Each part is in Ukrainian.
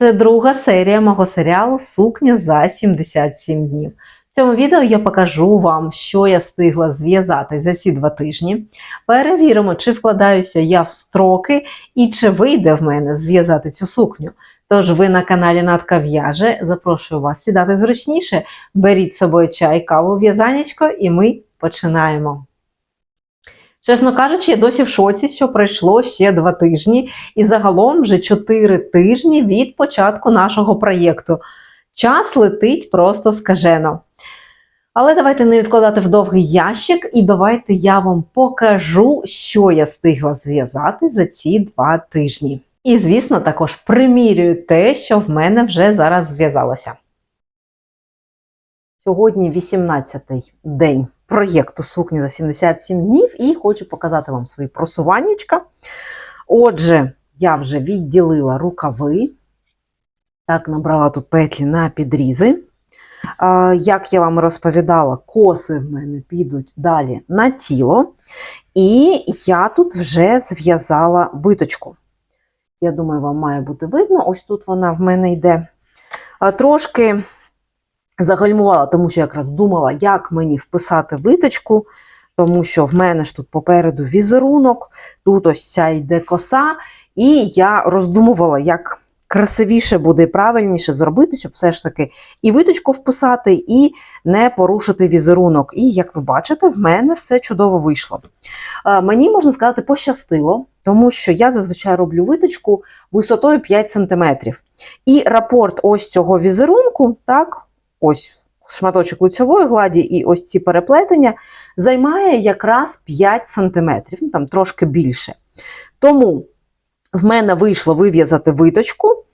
Це друга серія мого серіалу Сукня за 77 днів. В цьому відео я покажу вам, що я встигла зв'язати за ці два тижні. Перевіримо, чи вкладаюся я в строки і чи вийде в мене зв'язати цю сукню. Тож ви на каналі Натка В'яже. Запрошую вас сідати зручніше, беріть з собою чай, каву, в'язанечко, і ми починаємо. Чесно кажучи, я досі в шоці, що пройшло ще два тижні, і загалом вже чотири тижні від початку нашого проєкту. Час летить просто скажено. Але давайте не відкладати в довгий ящик, і давайте я вам покажу, що я встигла зв'язати за ці два тижні. І, звісно, також примірюю те, що в мене вже зараз зв'язалося. Сьогодні 18-й день проєкту сукні за 77 днів, і хочу показати вам свої просуваннячка. Отже, я вже відділила рукави. Так, набрала тут петлі на підрізи. Як я вам розповідала, коси в мене підуть далі на тіло. І я тут вже зв'язала виточку. Я думаю, вам має бути видно. Ось тут вона в мене йде. Трошки загальмувала, тому що якраз думала, як мені вписати виточку, тому що в мене ж тут попереду візерунок, тут ось ця йде коса, і я роздумувала, як красивіше буде і правильніше зробити, щоб все ж таки і виточку вписати, і не порушити візерунок. І, як ви бачите, в мене все чудово вийшло. Е, Мені, можна сказати, пощастило, тому що я зазвичай роблю виточку висотою 5 см. І рапорт ось цього візерунку, так, ось шматочок лицьової гладі і ось ці переплетення займає якраз 5 см, ну там трошки більше. Тому в мене вийшло вив'язати виточку,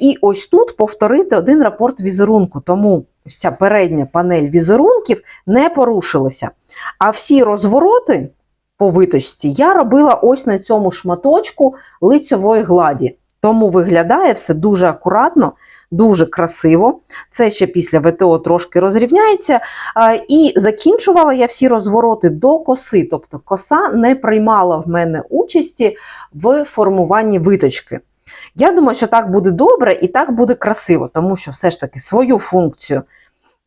і ось тут повторити один рапорт візерунку. Тому ось ця передня панель візерунків не порушилася. А всі розвороти по виточці я робила ось на цьому шматочку лицьової гладі. Тому виглядає все дуже акуратно, дуже красиво. Це ще після ВТО трошки розрівняється. І закінчувала я всі розвороти до коси. Тобто коса не приймала в мене участі в формуванні виточки. Я думаю, що так буде добре і так буде красиво, тому що все ж таки свою функцію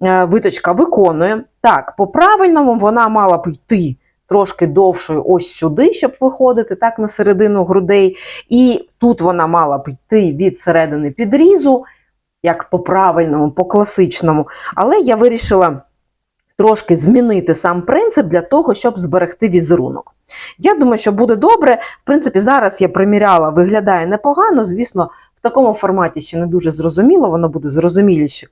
е, виточка виконує. Так, по-правильному вона мала б йти трошки довшою ось сюди, щоб виходити так на середину грудей. І тут вона мала б йти від середини підрізу, як по правильному, по класичному. Але я вирішила трошки змінити сам принцип для того, щоб зберегти візерунок. Я думаю, що буде добре. В принципі, зараз я приміряла, виглядає непогано. Звісно, в такому форматі ще не дуже зрозуміло, воно буде зрозуміліше,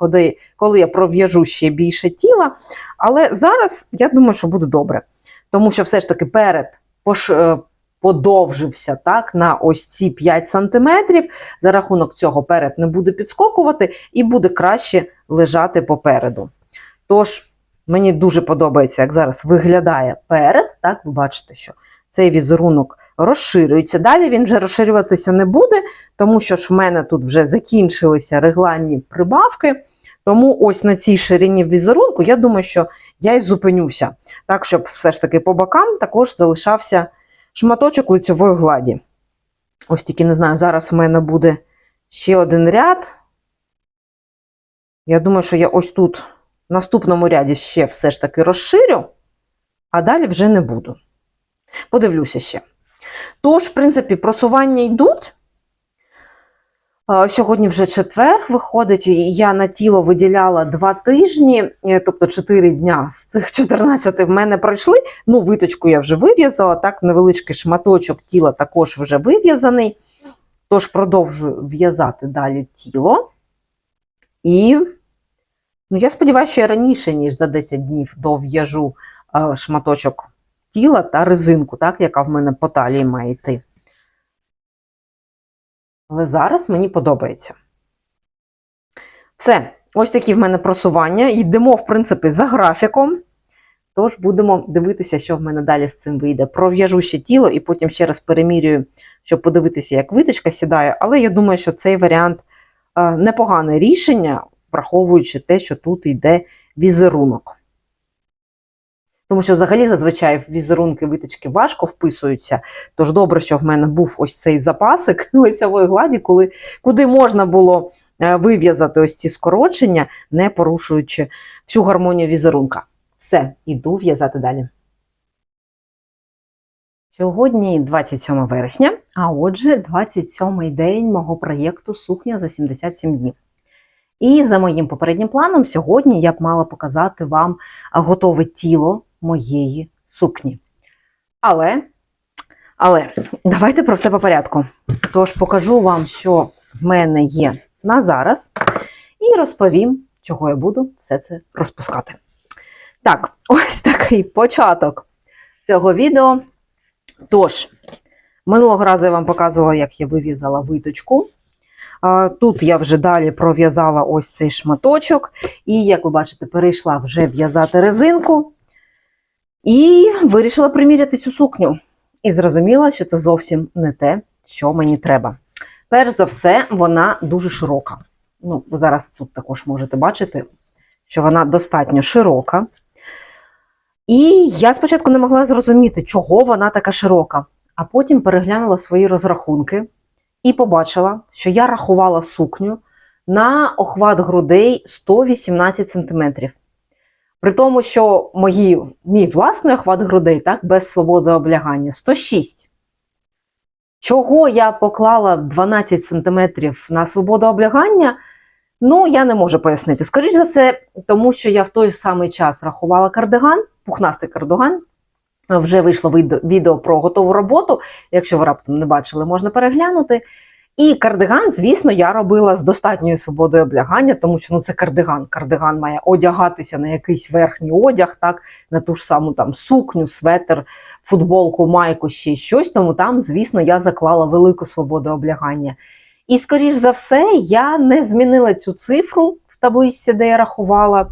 коли, я пров'яжу ще більше тіла. Але зараз я думаю, що буде добре. Тому що все ж таки перед пош... е, подовжився так, на ось ці 5 см. За рахунок цього перед не буде підскокувати і буде краще лежати попереду. Тож, мені дуже подобається, як зараз виглядає перед. Так, ви бачите, що цей візерунок розширюється. Далі він вже розширюватися не буде, тому що ж в мене тут вже закінчилися регланні прибавки. Тому ось на цій ширині візерунку, я думаю, що я й зупинюся. Так, щоб все ж таки по бокам також залишався шматочок лицьової гладі. Ось тільки не знаю, зараз у мене буде ще один ряд. Я думаю, що я ось тут в наступному ряді ще все ж таки розширю, а далі вже не буду. Подивлюся ще. Тож, в принципі, просування йдуть. Сьогодні вже четвер виходить, я на тіло виділяла два тижні, е, тобто 4 дня з цих 14 в мене пройшли. Ну, виточку я вже вив'язала, так, невеличкий шматочок тіла також вже вив'язаний. Тож продовжую в'язати далі тіло. І ну, я сподіваюся, що я раніше, ніж за 10 днів дов'яжу е, шматочок тіла та резинку, так, яка в мене по талії має йти. Але зараз мені подобається. Все, ось такі в мене просування. Йдемо, в принципі, за графіком. Тож будемо дивитися, що в мене далі з цим вийде. Пров'яжу ще тіло і потім ще раз перемірюю, щоб подивитися, як виточка сідає. Але я думаю, що цей варіант е, непогане рішення, враховуючи те, що тут йде візерунок. Тому що взагалі зазвичай візерунки виточки важко вписуються. Тож добре, що в мене був ось цей запасик лицевої гладі, коли, куди можна було е, вив'язати ось ці скорочення, не порушуючи всю гармонію візерунка. Все, іду в'язати далі. Сьогодні 27 вересня, а отже, 27-й день мого проєкту Сукня за 77 днів. І за моїм попереднім планом, сьогодні я б мала показати вам готове тіло моєї сукні. Але, але, давайте про все по порядку. Тож покажу вам, що в мене є на зараз, і розповім, чого я буду все це розпускати. Так, ось такий початок цього відео. Тож, минулого разу я вам показувала, як я вив'язала виточку. Тут я вже далі пров'язала ось цей шматочок, і, як ви бачите, перейшла вже в'язати резинку. І вирішила приміряти цю сукню. І зрозуміла, що це зовсім не те, що мені треба. Перш за все, вона дуже широка. Ну, зараз тут також можете бачити, що вона достатньо широка. І я спочатку не могла зрозуміти, чого вона така широка. А потім переглянула свої розрахунки і побачила, що я рахувала сукню на охват грудей 118 см. При тому, що мої, мій власний охват грудей так, без свободи облягання 106. Чого я поклала 12 см на свободу облягання, ну, я не можу пояснити. Скоріше за все, тому що я в той самий час рахувала кардиган, пухнастий кардиган. Вже вийшло відео про готову роботу. Якщо ви раптом не бачили, можна переглянути. І кардиган, звісно, я робила з достатньою свободою облягання, тому що ну, це кардиган. Кардиган має одягатися на якийсь верхній одяг, так, на ту ж саму там сукню, светр, футболку, майку, ще щось. Тому там, звісно, я заклала велику свободу облягання. І, скоріш за все, я не змінила цю цифру в табличці, де я рахувала.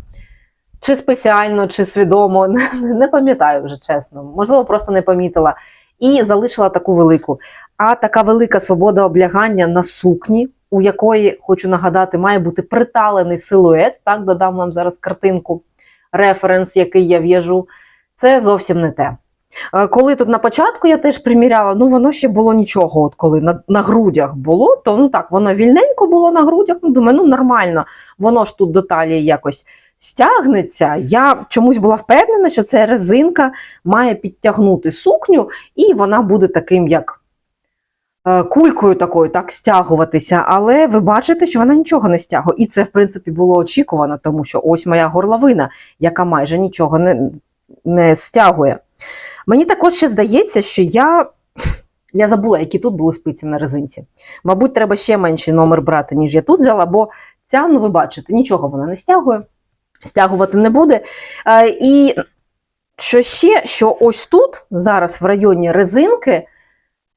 Чи спеціально, чи свідомо, не пам'ятаю вже чесно. Можливо, просто не помітила. І залишила таку велику. А така велика свобода облягання на сукні, у якої, хочу нагадати, має бути приталений силует. Так, додам вам зараз картинку, референс, який я в'яжу. Це зовсім не те. Коли тут на початку я теж приміряла, ну воно ще було нічого. От коли на на грудях було, то ну так, воно вільненько було на грудях. Ну, думаю, ну нормально, воно ж тут до талії якось стягнеться. Я чомусь була впевнена, що ця резинка має підтягнути сукню, і вона буде таким, як кулькою такою так стягуватися. Але ви бачите, що вона нічого не стягує. І це, в принципі, було очікувано, тому що ось моя горловина, яка майже нічого не, не стягує. Мені також ще здається, що я. Я забула, які тут були спиці на резинці. Мабуть, треба ще менший номер брати, ніж я тут взяла, бо ця, ну ви бачите, нічого вона не стягує стягувати не буде. І що ще, що ось тут, зараз в районі резинки, е,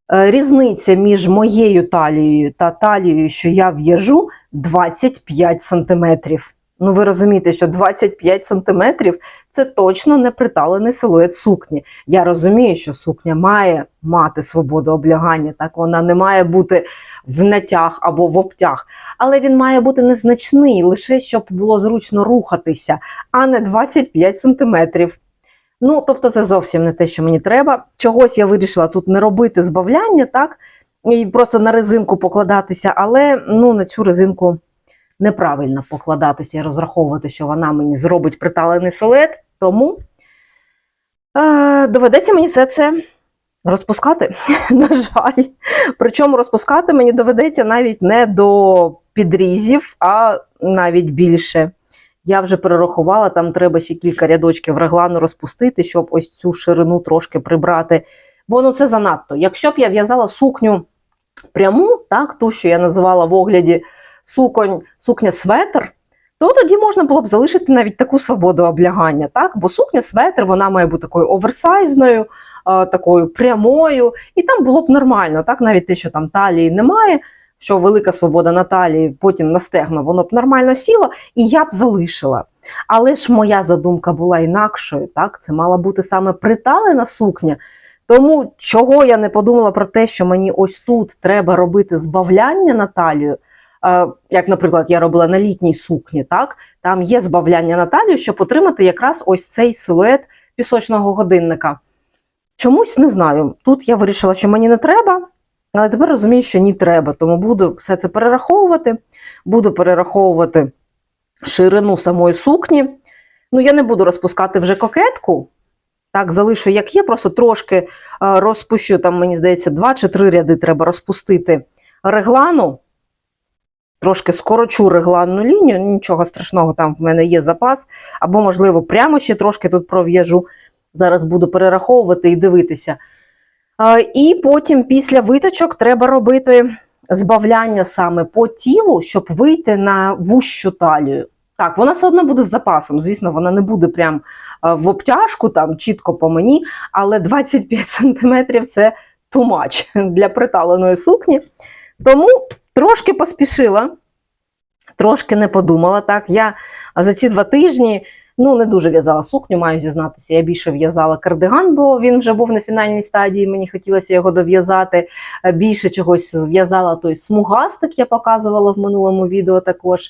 різниця між моєю талією та талією, що я в'яжу, 25 сантиметрів. Ну, ви розумієте, що 25 сантиметрів це точно не приталений силует сукні. Я розумію, що сукня має мати свободу облягання, так вона не має бути в натяг або в обтяг, але він має бути незначний, лише щоб було зручно рухатися, а не 25 сантиметрів. Ну, тобто, це зовсім не те, що мені треба. Чогось я вирішила тут не робити збавляння, так, і просто на резинку покладатися, але ну, на цю резинку неправильно покладатися і розраховувати, що вона мені зробить приталений солет, тому е, доведеться мені все це розпускати, на жаль. Причому розпускати мені доведеться навіть не до підрізів, а навіть більше. Я вже перерахувала, там треба ще кілька рядочків реглану розпустити, щоб ось цю ширину трошки прибрати. Бо ну це занадто. Якщо б я в'язала сукню пряму, так, ту, що я називала в огляді суконь, сукня светр, то тоді можна було б залишити навіть таку свободу облягання. так? Бо сукня светр вона має бути такою оверсайзною, такою прямою, і там було б нормально, так? навіть те, що там талії немає, що велика свобода на талії, потім на стегно, воно б нормально сіло, і я б залишила. Але ж моя задумка була інакшою. так? Це мала бути саме приталена сукня. Тому чого я не подумала про те, що мені ось тут треба робити збавляння на талію, як, наприклад, я робила на літній сукні, так? там є збавляння на талію, щоб отримати якраз ось цей силует пісочного годинника. Чомусь не знаю. Тут я вирішила, що мені не треба, але тепер розумію, що ні треба. Тому буду все це перераховувати. Буду перераховувати ширину самої сукні. Ну, я не буду розпускати вже кокетку. Так, залишу, як є, просто трошки е, розпущу, там, мені здається, два чи три ряди треба розпустити реглану. Трошки скорочу регланну лінію, нічого страшного, там в мене є запас. Або, можливо, прямо ще трошки тут пров'яжу. Зараз буду перераховувати і дивитися. І потім після виточок треба робити збавляння саме по тілу, щоб вийти на вущу талію. Так, вона все одно буде з запасом. Звісно, вона не буде прям в обтяжку, там чітко по мені, але 25 см це much для приталеної сукні. Тому трошки поспішила, трошки не подумала. Так, я за ці два тижні ну, не дуже в'язала сукню, маю зізнатися. Я більше в'язала кардиган, бо він вже був на фінальній стадії. Мені хотілося його дов'язати. Е, Більше чогось в'язала той смугастик, я показувала в минулому відео також.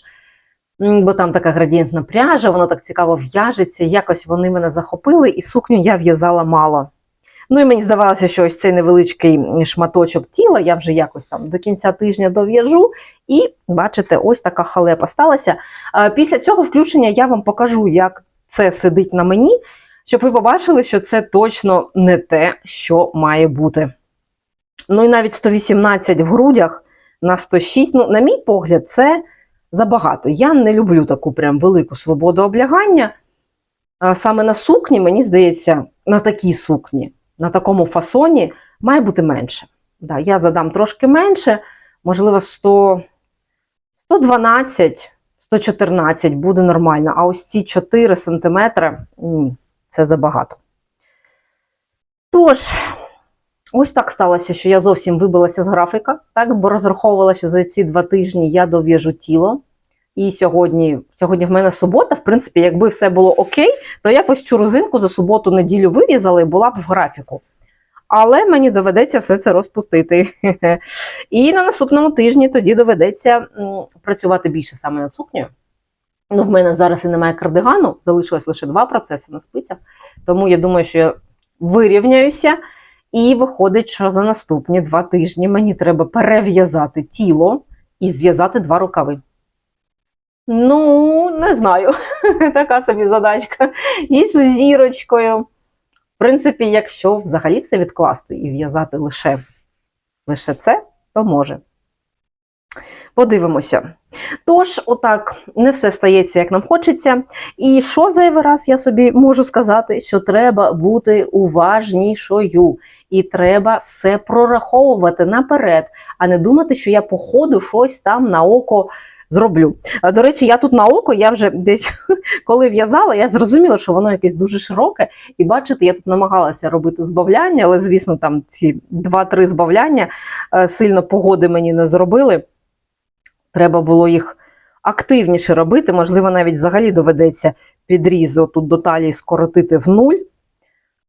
Бо там така градієнтна пряжа, воно так цікаво в'яжеться. Якось вони мене захопили, і сукню я в'язала мало. Ну і мені здавалося, що ось цей невеличкий шматочок тіла я вже якось там до кінця тижня дов'яжу. І бачите, ось така халепа сталася. Після цього включення я вам покажу, як це сидить на мені, щоб ви побачили, що це точно не те, що має бути. Ну і навіть 118 в грудях на 106, ну, на мій погляд, це забагато. Я не люблю таку прям велику свободу облягання. Саме на сукні, мені здається, на такій сукні, на такому фасоні має бути менше. Да, я задам трошки менше, можливо, 100, 112, 114 буде нормально. А ось ці 4 см ні, це забагато. Тож, ось так сталося, що я зовсім вибилася з графіка, так, бо розраховувала, що за ці два тижні я дов'яжу тіло. І сьогодні, сьогодні в мене субота. В принципі, якби все було окей, то я ось цю розинку за суботу-неділю вив'язала і була б в графіку. Але мені доведеться все це розпустити. І на наступному тижні тоді доведеться працювати більше саме над сукнею. Ну, в мене зараз і немає кардигану, залишилось лише два процеси на спицях. Тому я думаю, що я вирівняюся. І виходить, що за наступні два тижні мені треба перев'язати тіло і зв'язати два рукави. Ну, не знаю, така собі задачка. І з зірочкою. В принципі, якщо взагалі все відкласти і в'язати лише, лише це, то може. Подивимося. Тож, отак, не все стається, як нам хочеться. І що зайвий раз я собі можу сказати, що треба бути уважнішою. І треба все прораховувати наперед, а не думати, що я по ходу щось там на око зроблю. До речі, я тут на око, я вже десь коли в'язала, я зрозуміла, що воно якесь дуже широке. І бачите, я тут намагалася робити збавляння, але, звісно, там ці 2-3 збавляння е, сильно погоди мені не зробили. Треба було їх активніше робити. Можливо, навіть взагалі доведеться підріз отут до талії скоротити в нуль,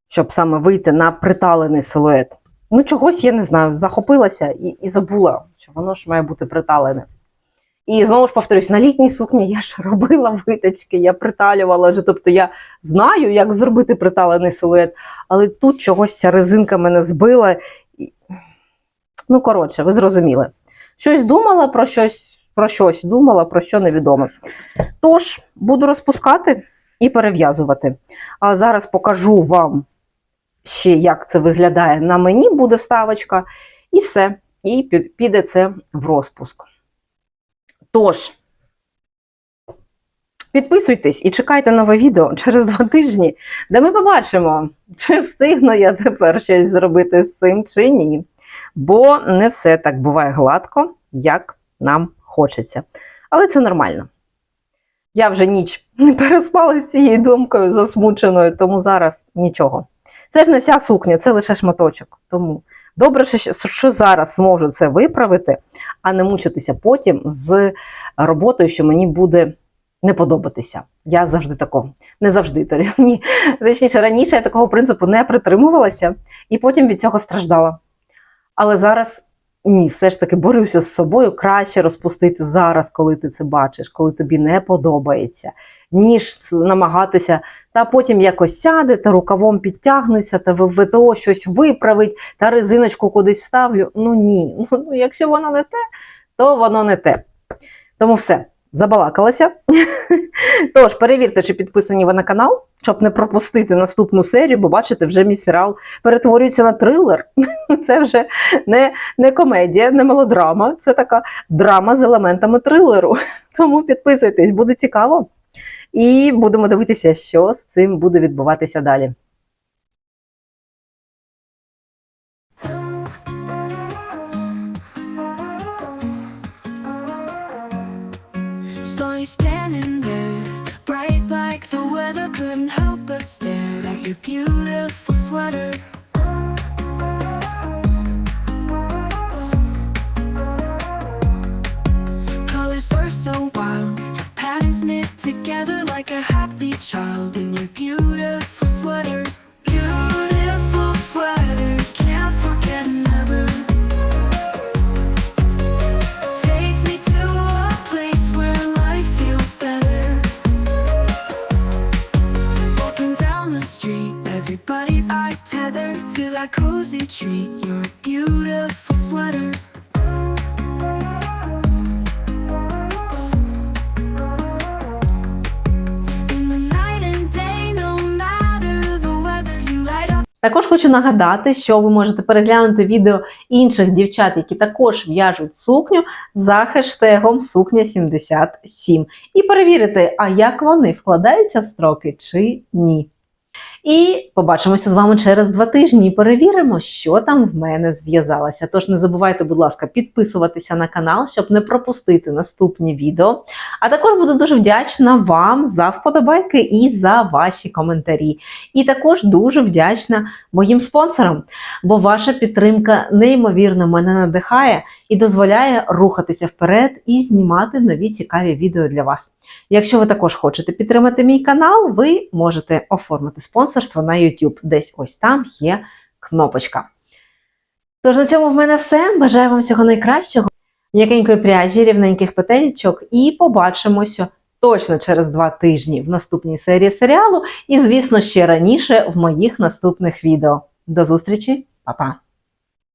щоб саме вийти на приталений силует. Ну, чогось я не знаю, захопилася і, і забула, що воно ж має бути приталене. І знову ж повторюсь, на літній сукні я ж робила виточки, я приталювала, тобто я знаю, як зробити приталений силует, але тут чогось ця резинка мене збила. Ну, коротше, ви зрозуміли. Щось думала про щось, про щось думала, про що невідоме. Тож, буду розпускати і перев'язувати. А зараз покажу вам ще, як це виглядає на мені, буде вставочка, і все. І піде це в розпуск. Тож, підписуйтесь і чекайте нове відео через два тижні, де ми побачимо, чи встигну я тепер щось зробити з цим, чи ні. Бо не все так буває гладко, як нам хочеться. Але це нормально. Я вже ніч не переспала з цією думкою засмученою, тому зараз нічого. Це ж не вся сукня, це лише шматочок. Тому добре, що, що зараз можу це виправити, а не мучитися потім з роботою, що мені буде не подобатися. Я завжди такого, не завжди, то ні. Точніше, раніше я такого принципу не притримувалася і потім від цього страждала. Але зараз ні, все ж таки борюся з собою, краще розпустити зараз, коли ти це бачиш, коли тобі не подобається, ніж намагатися, та потім якось сяде, та рукавом підтягнуся, та в ВТО щось виправить, та резиночку кудись вставлю. Ну ні. Ну, якщо воно не те, то воно не те. Тому все, забалакалася. Тож, перевірте, чи підписані ви на канал, щоб не пропустити наступну серію, бо бачите, вже мій серіал перетворюється на трилер. Це вже не, не комедія, не мелодрама, це така драма з елементами трилеру. Тому підписуйтесь, буде цікаво. І будемо дивитися, що з цим буде відбуватися далі. Stare at your beautiful sweater. Colors were so wild, patterns knit together like a happy child in your beautiful sweater. Tethered to that cozy treat. Your beautiful sweater. Weather. Також хочу нагадати, що ви можете переглянути відео інших дівчат, які також в'яжуть сукню за хештегом сукня 77 і перевірити, а як вони вкладаються в строки чи ні. І побачимося з вами через два тижні і перевіримо, що там в мене зв'язалося. Тож не забувайте, будь ласка, підписуватися на канал, щоб не пропустити наступні відео. А також буду дуже вдячна вам за вподобайки і за ваші коментарі. І також дуже вдячна моїм спонсорам, бо ваша підтримка неймовірно мене надихає і дозволяє рухатися вперед і знімати нові цікаві відео для вас. Якщо ви також хочете підтримати мій канал, ви можете оформити спонсорство на YouTube. Десь ось там є кнопочка. Тож на цьому в мене все. Бажаю вам всього найкращого, м'якенької пряжі, рівненьких петелічок, і побачимося точно через два тижні в наступній серії серіалу і, звісно, ще раніше в моїх наступних відео. До зустрічі, Па-па!